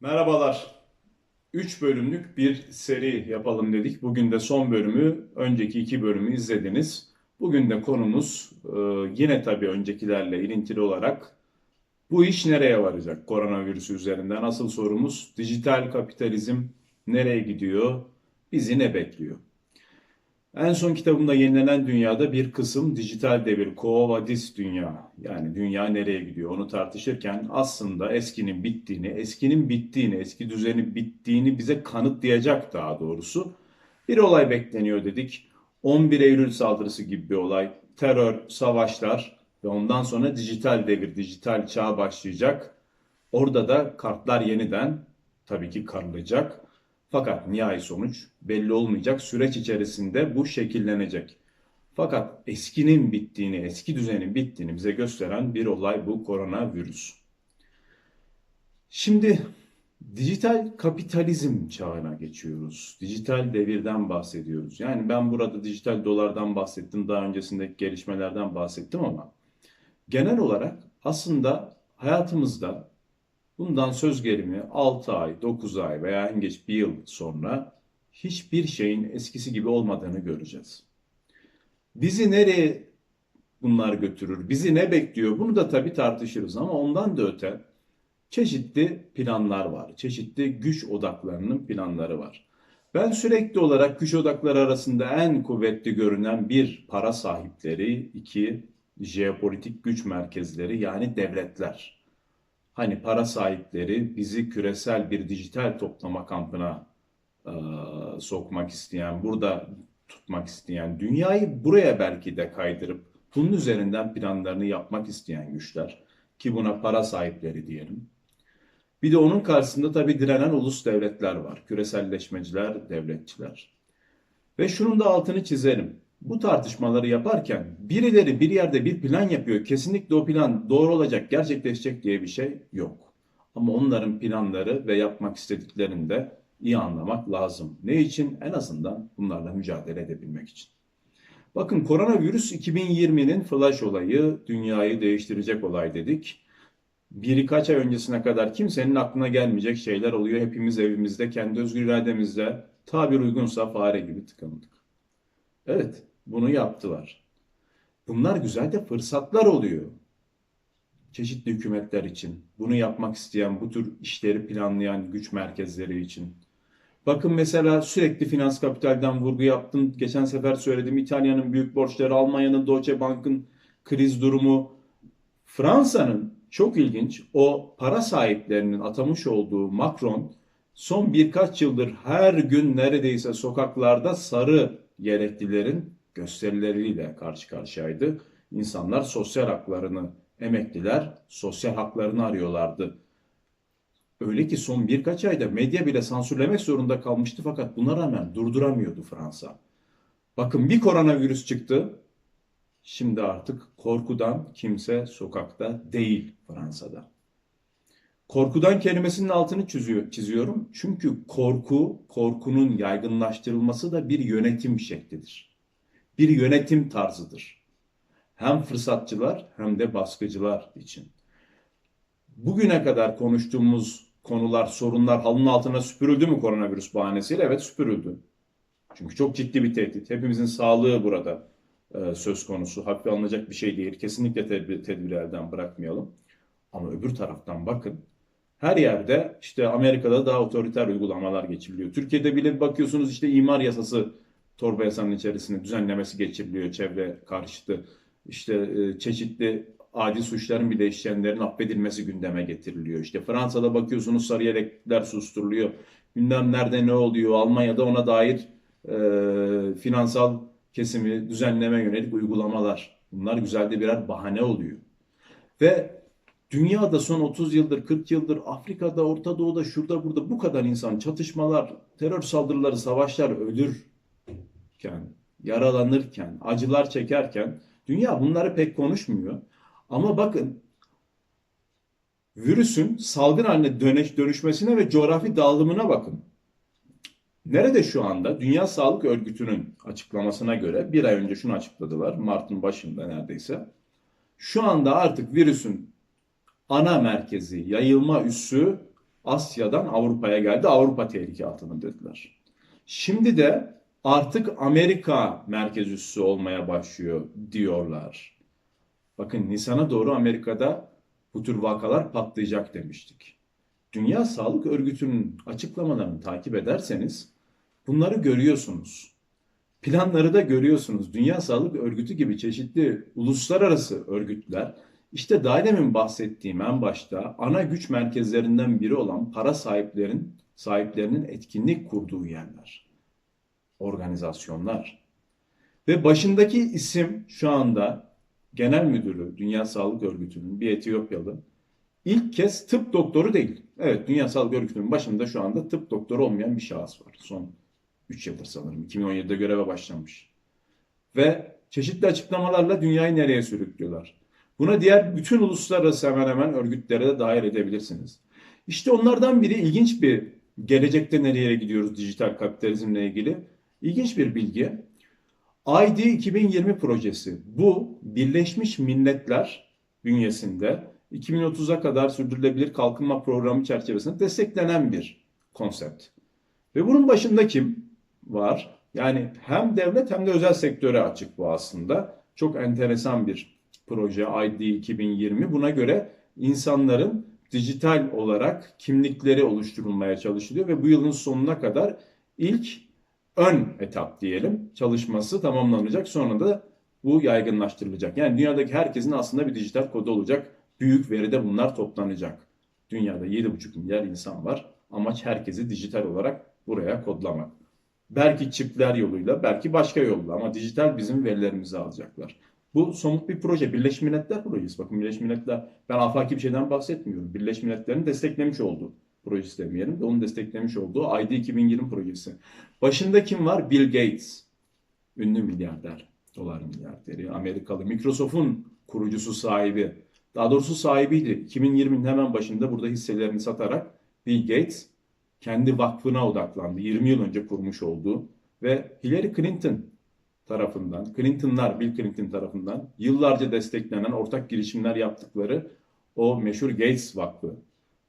Merhabalar. 3 bölümlük bir seri yapalım dedik. Bugün de son bölümü, önceki iki bölümü izlediniz. Bugün de konumuz e, yine tabii öncekilerle ilintili olarak bu iş nereye varacak koronavirüsü üzerinden? Asıl sorumuz dijital kapitalizm nereye gidiyor? Bizi ne bekliyor? En son kitabımda yenilenen dünyada bir kısım dijital devir, Quo Vadis dünya yani dünya nereye gidiyor onu tartışırken aslında eskinin bittiğini, eskinin bittiğini, eski düzenin bittiğini bize kanıtlayacak daha doğrusu bir olay bekleniyor dedik. 11 Eylül saldırısı gibi bir olay, terör, savaşlar ve ondan sonra dijital devir, dijital çağ başlayacak. Orada da kartlar yeniden tabii ki karılacak. Fakat nihai sonuç belli olmayacak. Süreç içerisinde bu şekillenecek. Fakat eskinin bittiğini, eski düzenin bittiğini bize gösteren bir olay bu koronavirüs. Şimdi dijital kapitalizm çağına geçiyoruz. Dijital devirden bahsediyoruz. Yani ben burada dijital dolardan bahsettim, daha öncesindeki gelişmelerden bahsettim ama genel olarak aslında hayatımızda Bundan söz gelimi 6 ay, 9 ay veya en geç bir yıl sonra hiçbir şeyin eskisi gibi olmadığını göreceğiz. Bizi nereye bunlar götürür? Bizi ne bekliyor? Bunu da tabii tartışırız ama ondan da öte çeşitli planlar var. Çeşitli güç odaklarının planları var. Ben sürekli olarak güç odakları arasında en kuvvetli görünen bir para sahipleri, iki jeopolitik güç merkezleri yani devletler hani para sahipleri bizi küresel bir dijital toplama kampına e, sokmak isteyen, burada tutmak isteyen, dünyayı buraya belki de kaydırıp bunun üzerinden planlarını yapmak isteyen güçler ki buna para sahipleri diyelim. Bir de onun karşısında tabii direnen ulus devletler var. Küreselleşmeciler, devletçiler. Ve şunun da altını çizelim bu tartışmaları yaparken birileri bir yerde bir plan yapıyor. Kesinlikle o plan doğru olacak, gerçekleşecek diye bir şey yok. Ama onların planları ve yapmak istediklerini de iyi anlamak lazım. Ne için? En azından bunlarla mücadele edebilmek için. Bakın koronavirüs 2020'nin flash olayı, dünyayı değiştirecek olay dedik. Birkaç ay öncesine kadar kimsenin aklına gelmeyecek şeyler oluyor. Hepimiz evimizde, kendi özgür irademizde tabir uygunsa fare gibi tıkandık. Evet, bunu yaptılar. Bunlar güzel de fırsatlar oluyor. Çeşitli hükümetler için, bunu yapmak isteyen, bu tür işleri planlayan güç merkezleri için. Bakın mesela sürekli finans kapitalden vurgu yaptım. Geçen sefer söyledim İtalya'nın büyük borçları, Almanya'nın Deutsche Bank'ın kriz durumu. Fransa'nın çok ilginç o para sahiplerinin atamış olduğu Macron son birkaç yıldır her gün neredeyse sokaklarda sarı yeleklilerin gösterileriyle karşı karşıyaydı. İnsanlar sosyal haklarını, emekliler sosyal haklarını arıyorlardı. Öyle ki son birkaç ayda medya bile sansürlemek zorunda kalmıştı fakat buna rağmen durduramıyordu Fransa. Bakın bir koronavirüs çıktı. Şimdi artık korkudan kimse sokakta değil Fransa'da. Korkudan kelimesinin altını çiziyor, çiziyorum. Çünkü korku, korkunun yaygınlaştırılması da bir yönetim şeklidir bir yönetim tarzıdır. Hem fırsatçılar hem de baskıcılar için. Bugüne kadar konuştuğumuz konular, sorunlar halının altına süpürüldü mü koronavirüs bahanesiyle? Evet süpürüldü. Çünkü çok ciddi bir tehdit. Hepimizin sağlığı burada e, söz konusu. Hafife alınacak bir şey değil. Kesinlikle tedbir, tedbiri elden bırakmayalım. Ama öbür taraftan bakın. Her yerde işte Amerika'da daha otoriter uygulamalar geçiriliyor. Türkiye'de bile bakıyorsunuz işte imar yasası torba yasanın içerisinde düzenlemesi geçiriliyor çevre karşıtı. İşte e, çeşitli adi suçların bile işleyenlerin affedilmesi gündeme getiriliyor. İşte Fransa'da bakıyorsunuz sarı yelekler susturuluyor. Gündem nerede ne oluyor? Almanya'da ona dair e, finansal kesimi düzenleme yönelik uygulamalar. Bunlar güzel de birer bahane oluyor. Ve dünyada son 30 yıldır, 40 yıldır Afrika'da, Orta Doğu'da, şurada burada bu kadar insan çatışmalar, terör saldırıları, savaşlar ölür çekerken, yaralanırken, acılar çekerken dünya bunları pek konuşmuyor. Ama bakın virüsün salgın haline dönüş, dönüşmesine ve coğrafi dağılımına bakın. Nerede şu anda? Dünya Sağlık Örgütü'nün açıklamasına göre bir ay önce şunu açıkladılar. Mart'ın başında neredeyse. Şu anda artık virüsün ana merkezi, yayılma üssü Asya'dan Avrupa'ya geldi. Avrupa tehlike altında dediler. Şimdi de artık Amerika merkez üssü olmaya başlıyor diyorlar. Bakın Nisan'a doğru Amerika'da bu tür vakalar patlayacak demiştik. Dünya Sağlık Örgütü'nün açıklamalarını takip ederseniz bunları görüyorsunuz. Planları da görüyorsunuz. Dünya Sağlık Örgütü gibi çeşitli uluslararası örgütler işte daha demin bahsettiğim en başta ana güç merkezlerinden biri olan para sahiplerin sahiplerinin etkinlik kurduğu yerler, organizasyonlar. Ve başındaki isim şu anda genel müdürü Dünya Sağlık Örgütü'nün bir Etiyopyalı. İlk kez tıp doktoru değil. Evet Dünya Sağlık Örgütü'nün başında şu anda tıp doktoru olmayan bir şahıs var. Son 3 yıldır sanırım. 2017'de göreve başlamış. Ve çeşitli açıklamalarla dünyayı nereye sürüklüyorlar. Buna diğer bütün uluslararası hemen hemen örgütlere de dahil edebilirsiniz. İşte onlardan biri ilginç bir gelecekte nereye gidiyoruz dijital kapitalizmle ilgili. İlginç bir bilgi. ID 2020 projesi. Bu Birleşmiş Milletler bünyesinde 2030'a kadar sürdürülebilir kalkınma programı çerçevesinde desteklenen bir konsept. Ve bunun başında kim var? Yani hem devlet hem de özel sektöre açık bu aslında. Çok enteresan bir proje ID 2020. Buna göre insanların dijital olarak kimlikleri oluşturulmaya çalışılıyor ve bu yılın sonuna kadar ilk ön etap diyelim çalışması tamamlanacak. Sonra da bu yaygınlaştırılacak. Yani dünyadaki herkesin aslında bir dijital kodu olacak. Büyük veride bunlar toplanacak. Dünyada 7,5 milyar insan var. Amaç herkesi dijital olarak buraya kodlamak. Belki çipler yoluyla, belki başka yolla ama dijital bizim verilerimizi alacaklar. Bu somut bir proje. Birleşmiş Milletler projesi. Bakın Birleşmiş Milletler, ben afaki bir şeyden bahsetmiyorum. Birleşmiş Milletler'in desteklemiş olduğu projesi demeyelim de onun desteklemiş olduğu ID 2020 projesi. Başında kim var? Bill Gates. Ünlü milyarder. Dolar milyarderi. Amerikalı. Microsoft'un kurucusu sahibi. Daha doğrusu sahibiydi. 2020'nin hemen başında burada hisselerini satarak Bill Gates kendi vakfına odaklandı. 20 yıl önce kurmuş olduğu ve Hillary Clinton tarafından, Clinton'lar, Bill Clinton tarafından yıllarca desteklenen ortak girişimler yaptıkları o meşhur Gates Vakfı.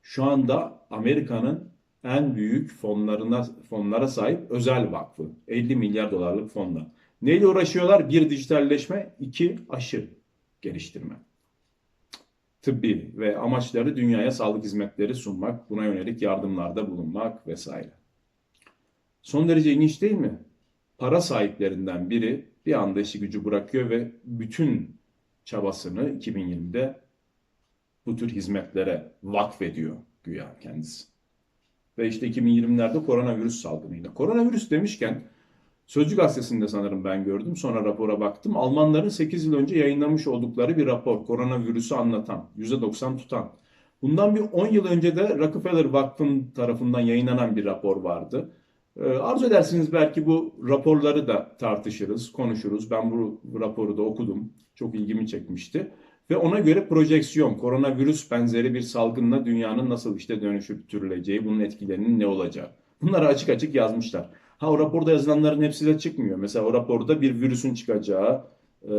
Şu anda Amerika'nın en büyük fonlarına fonlara sahip özel vakfı. 50 milyar dolarlık fonla. Neyle uğraşıyorlar? Bir dijitalleşme, iki aşı geliştirme. Tıbbi ve amaçları dünyaya sağlık hizmetleri sunmak, buna yönelik yardımlarda bulunmak vesaire. Son derece ilginç değil mi? para sahiplerinden biri bir anda işi gücü bırakıyor ve bütün çabasını 2020'de bu tür hizmetlere vakfediyor güya kendisi. Ve işte 2020'lerde koronavirüs salgınıyla. Koronavirüs demişken Sözcü gazetesinde sanırım ben gördüm. Sonra rapora baktım. Almanların 8 yıl önce yayınlamış oldukları bir rapor. Koronavirüsü anlatan. %90 tutan. Bundan bir 10 yıl önce de Rockefeller Vakfı'nın tarafından yayınlanan bir rapor vardı. Ee, arzu edersiniz belki bu raporları da tartışırız, konuşuruz. Ben bu raporu da okudum. Çok ilgimi çekmişti. Ve ona göre projeksiyon, koronavirüs benzeri bir salgınla dünyanın nasıl işte dönüşüp türüleceği, bunun etkilerinin ne olacağı. Bunları açık açık yazmışlar. Ha o raporda yazılanların hepsi de çıkmıyor. Mesela o raporda bir virüsün çıkacağı, e,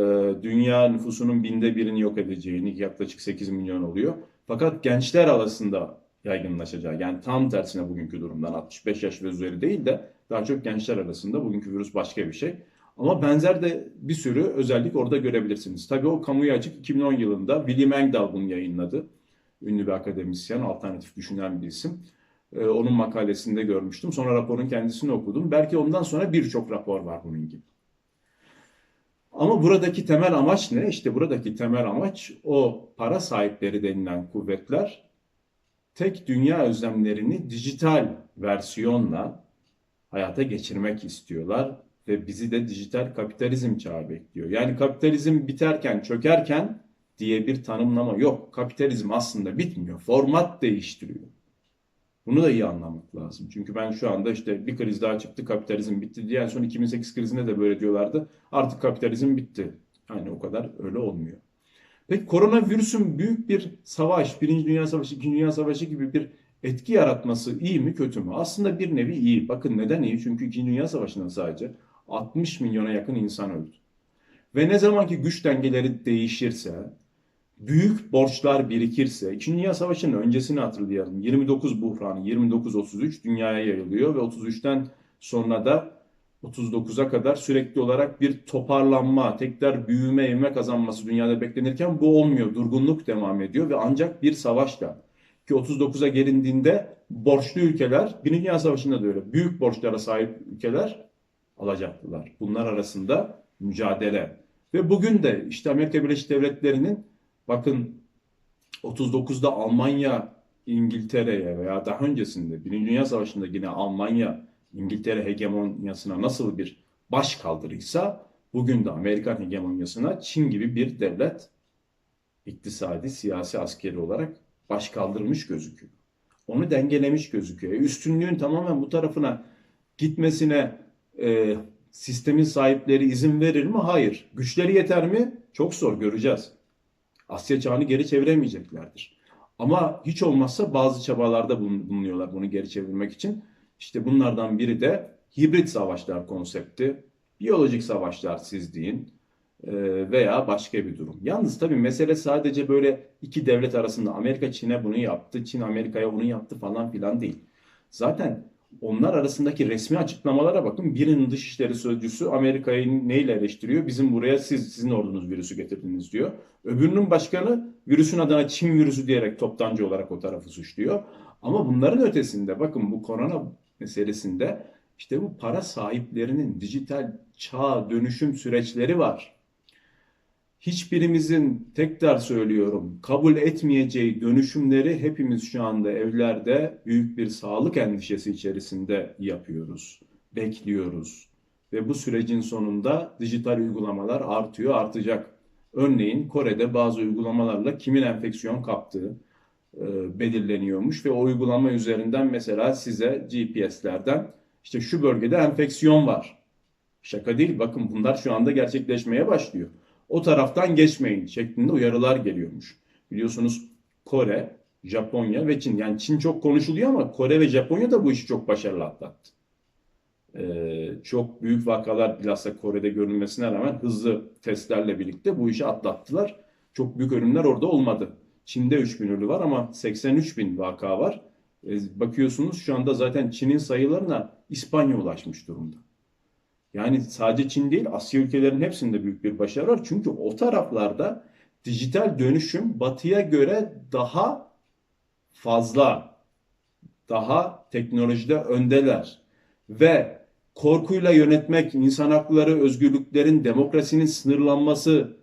dünya nüfusunun binde birini yok edeceğini yaklaşık 8 milyon oluyor. Fakat gençler arasında yaygınlaşacağı. Yani tam tersine bugünkü durumdan 65 yaş ve üzeri değil de daha çok gençler arasında bugünkü virüs başka bir şey. Ama benzer de bir sürü özellik orada görebilirsiniz. Tabii o kamuya açık 2010 yılında William Engdahl bunu yayınladı. Ünlü bir akademisyen, alternatif düşünen bir isim. Ee, onun makalesinde görmüştüm. Sonra raporun kendisini okudum. Belki ondan sonra birçok rapor var bunun gibi. Ama buradaki temel amaç ne? İşte buradaki temel amaç o para sahipleri denilen kuvvetler tek dünya özlemlerini dijital versiyonla hayata geçirmek istiyorlar ve bizi de dijital kapitalizm çağı bekliyor. Yani kapitalizm biterken, çökerken diye bir tanımlama yok. Kapitalizm aslında bitmiyor. Format değiştiriyor. Bunu da iyi anlamak lazım. Çünkü ben şu anda işte bir kriz daha çıktı, kapitalizm bitti diye son 2008 krizinde de böyle diyorlardı. Artık kapitalizm bitti. Yani o kadar öyle olmuyor. Peki koronavirüsün büyük bir savaş, Birinci Dünya Savaşı, İkinci Dünya Savaşı gibi bir etki yaratması iyi mi kötü mü? Aslında bir nevi iyi. Bakın neden iyi? Çünkü İkinci Dünya Savaşı'nda sadece 60 milyona yakın insan öldü. Ve ne zamanki güç dengeleri değişirse, büyük borçlar birikirse, İkinci Dünya Savaşı'nın öncesini hatırlayalım. 29 buhranı 29-33 dünyaya yayılıyor ve 33'ten sonra da 39'a kadar sürekli olarak bir toparlanma, tekrar büyüme, ivme kazanması dünyada beklenirken bu olmuyor. Durgunluk devam ediyor ve ancak bir savaşla ki 39'a gelindiğinde borçlu ülkeler, Birinci Dünya Savaşı'nda da öyle, büyük borçlara sahip ülkeler alacaklılar. Bunlar arasında mücadele. Ve bugün de işte Amerika Birleşik Devletleri'nin bakın 39'da Almanya İngiltere'ye veya daha öncesinde Birinci Dünya Savaşı'nda yine Almanya İngiltere hegemonyasına nasıl bir baş kaldırıysa bugün de Amerikan hegemonyasına Çin gibi bir devlet iktisadi, siyasi, askeri olarak baş kaldırmış gözüküyor. Onu dengelemiş gözüküyor. E, Üstünlüğün tamamen bu tarafına gitmesine e, sistemin sahipleri izin verir mi? Hayır. Güçleri yeter mi? Çok zor göreceğiz. Asya çağını geri çeviremeyeceklerdir. Ama hiç olmazsa bazı çabalarda bulun- bulunuyorlar bunu geri çevirmek için. İşte bunlardan biri de hibrit savaşlar konsepti. Biyolojik savaşlar siz deyin e, veya başka bir durum. Yalnız tabii mesele sadece böyle iki devlet arasında Amerika Çin'e bunu yaptı, Çin Amerika'ya onu yaptı falan filan değil. Zaten onlar arasındaki resmi açıklamalara bakın. Birinin dışişleri sözcüsü Amerika'yı neyle eleştiriyor? Bizim buraya siz, sizin ordunuz virüsü getirdiniz diyor. Öbürünün başkanı virüsün adına Çin virüsü diyerek toptancı olarak o tarafı suçluyor. Ama bunların ötesinde bakın bu korona meselesinde işte bu para sahiplerinin dijital çağ dönüşüm süreçleri var. Hiçbirimizin tekrar söylüyorum kabul etmeyeceği dönüşümleri hepimiz şu anda evlerde büyük bir sağlık endişesi içerisinde yapıyoruz, bekliyoruz. Ve bu sürecin sonunda dijital uygulamalar artıyor, artacak. Örneğin Kore'de bazı uygulamalarla kimin enfeksiyon kaptığı e, belirleniyormuş ve o uygulama üzerinden mesela size GPS'lerden işte şu bölgede enfeksiyon var. Şaka değil bakın bunlar şu anda gerçekleşmeye başlıyor. O taraftan geçmeyin şeklinde uyarılar geliyormuş. Biliyorsunuz Kore, Japonya ve Çin. Yani Çin çok konuşuluyor ama Kore ve Japonya da bu işi çok başarılı atlattı. Ee, çok büyük vakalar bilhassa Kore'de görülmesine rağmen hızlı testlerle birlikte bu işi atlattılar. Çok büyük ölümler orada olmadı. Çin'de 3 bin ölü var ama 83 bin vaka var. Ee, bakıyorsunuz şu anda zaten Çin'in sayılarına İspanya ulaşmış durumda. Yani sadece Çin değil Asya ülkelerinin hepsinde büyük bir başarı var. Çünkü o taraflarda dijital dönüşüm batıya göre daha fazla, daha teknolojide öndeler. Ve korkuyla yönetmek, insan hakları, özgürlüklerin, demokrasinin sınırlanması,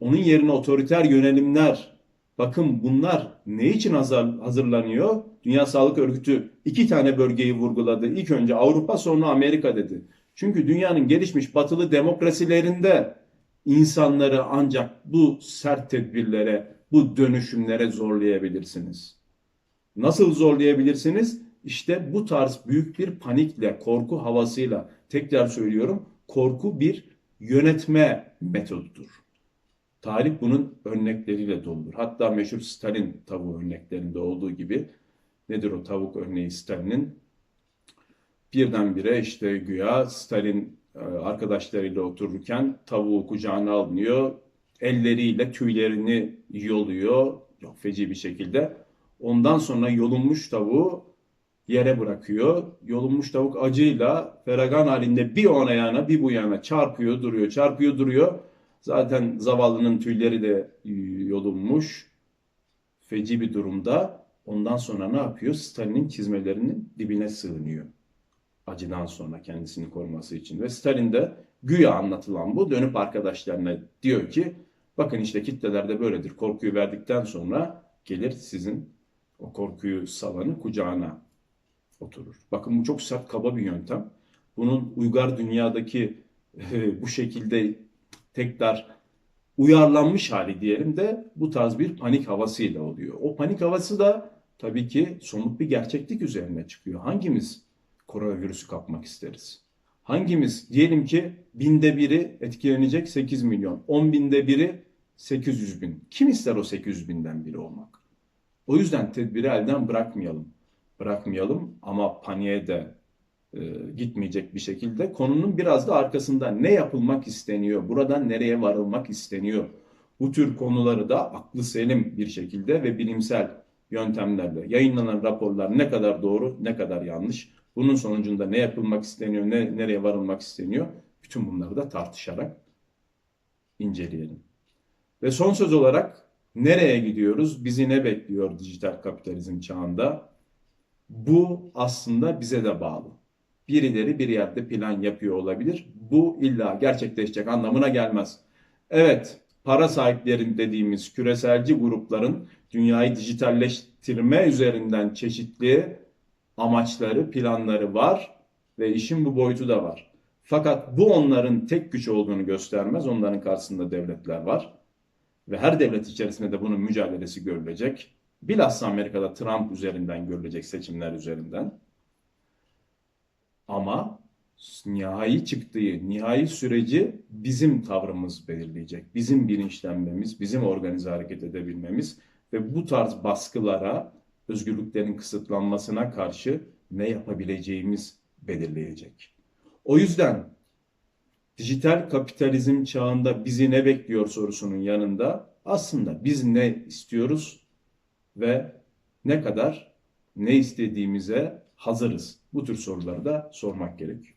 onun yerine otoriter yönelimler. Bakın bunlar ne için hazır- hazırlanıyor? Dünya Sağlık Örgütü iki tane bölgeyi vurguladı. İlk önce Avrupa sonra Amerika dedi. Çünkü dünyanın gelişmiş batılı demokrasilerinde insanları ancak bu sert tedbirlere, bu dönüşümlere zorlayabilirsiniz. Nasıl zorlayabilirsiniz? İşte bu tarz büyük bir panikle, korku havasıyla, tekrar söylüyorum, korku bir yönetme metodudur. Tarih bunun örnekleriyle doludur. Hatta meşhur Stalin tavuğu örneklerinde olduğu gibi nedir o tavuk örneği Stalin'in? Birdenbire işte güya Stalin e, arkadaşlarıyla otururken tavuğu kucağına almıyor. Elleriyle tüylerini yoluyor. Çok feci bir şekilde. Ondan sonra yolunmuş tavuğu yere bırakıyor. Yolunmuş tavuk acıyla feragan halinde bir ona yana bir bu yana çarpıyor duruyor çarpıyor duruyor. Zaten zavallının tüyleri de e, yolunmuş. Feci bir durumda. Ondan sonra ne yapıyor? Stalin'in çizmelerinin dibine sığınıyor. Acıdan sonra kendisini koruması için. Ve Stalin de güya anlatılan bu dönüp arkadaşlarına diyor ki bakın işte kitlelerde böyledir. Korkuyu verdikten sonra gelir sizin o korkuyu salanı kucağına oturur. Bakın bu çok sert kaba bir yöntem. Bunun uygar dünyadaki e, bu şekilde tekrar uyarlanmış hali diyelim de bu tarz bir panik havasıyla oluyor. O panik havası da tabii ki somut bir gerçeklik üzerine çıkıyor. Hangimiz koronavirüsü kapmak isteriz? Hangimiz diyelim ki binde biri etkilenecek 8 milyon, 10 binde biri 800 bin. Kim ister o 800 binden biri olmak? O yüzden tedbiri elden bırakmayalım. Bırakmayalım ama paniğe de e, gitmeyecek bir şekilde konunun biraz da arkasında ne yapılmak isteniyor, buradan nereye varılmak isteniyor, Bu tür konuları da aklı selim bir şekilde ve bilimsel yöntemlerle yayınlanan raporlar ne kadar doğru, ne kadar yanlış, bunun sonucunda ne yapılmak isteniyor, ne, nereye varılmak isteniyor, bütün bunları da tartışarak inceleyelim. Ve son söz olarak nereye gidiyoruz? Bizi ne bekliyor dijital kapitalizm çağında? Bu aslında bize de bağlı. Birileri bir yerde plan yapıyor olabilir. Bu illa gerçekleşecek anlamına gelmez. Evet, para sahiplerin dediğimiz küreselci grupların dünyayı dijitalleştirme üzerinden çeşitli amaçları, planları var ve işin bu boyutu da var. Fakat bu onların tek güç olduğunu göstermez. Onların karşısında devletler var. Ve her devlet içerisinde de bunun mücadelesi görülecek. Bilhassa Amerika'da Trump üzerinden görülecek seçimler üzerinden. Ama nihai çıktığı, nihai süreci bizim tavrımız belirleyecek. Bizim bilinçlenmemiz, bizim organize hareket edebilmemiz ve bu tarz baskılara, özgürlüklerin kısıtlanmasına karşı ne yapabileceğimiz belirleyecek. O yüzden dijital kapitalizm çağında bizi ne bekliyor sorusunun yanında aslında biz ne istiyoruz ve ne kadar ne istediğimize hazırız. Bu tür soruları da sormak gerekiyor.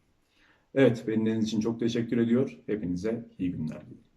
Evet, benim için çok teşekkür ediyor. Hepinize iyi günler diliyorum.